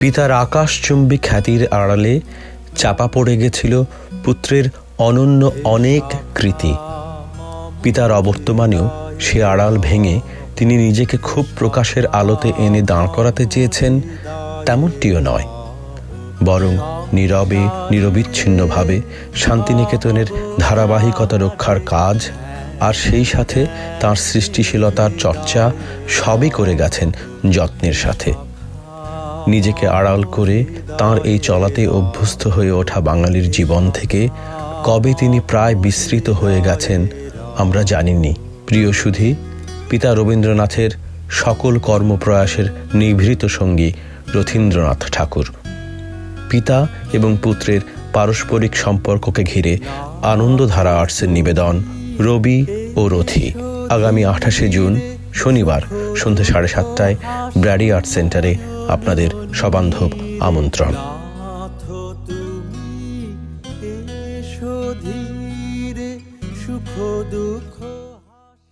পিতার আকাশচুম্বী খ্যাতির আড়ালে চাপা পড়ে গেছিল পুত্রের অনন্য অনেক কৃতি। পিতার অবর্তমানেও সে আড়াল ভেঙে তিনি নিজেকে খুব প্রকাশের আলোতে এনে দাঁড় করাতে চেয়েছেন তেমনটিও নয়। বরং নীরবে, নিরবিচ্ছিন্নভাবে শান্তিনিকেতনের ধারাবাহিকতা রক্ষার কাজ আর সেই সাথে তার সৃষ্টিশীলতার চর্চা সবই করে গেছেন যত্নের সাথে। নিজেকে আড়াল করে তার এই চলাতে অভ্যস্ত হয়ে ওঠা বাঙালির জীবন থেকে কবে তিনি প্রায় বিস্মৃত হয়ে গেছেন আমরা জানিনি। প্রিয় সুধী, পিতা রবীন্দ্রনাথের সকল কর্মপ্রয়াসের নিভৃত সঙ্গী রথীন্দ্রনাথ ঠাকুর। পিতা এবং পুত্রের পারস্পরিক সম্পর্ককে ঘিরে আনন্দধারা আর্টসের নিবেদন রবি ও রথি। আগামী আঠাশে জুন, শনিবার সন্ধ্যে সাড়ে সাতটায় ব্র্যাডি আর্ট সেন্টারে আপনাদের সবান্ধব আমন্ত্রণ। সুখ দুঃখ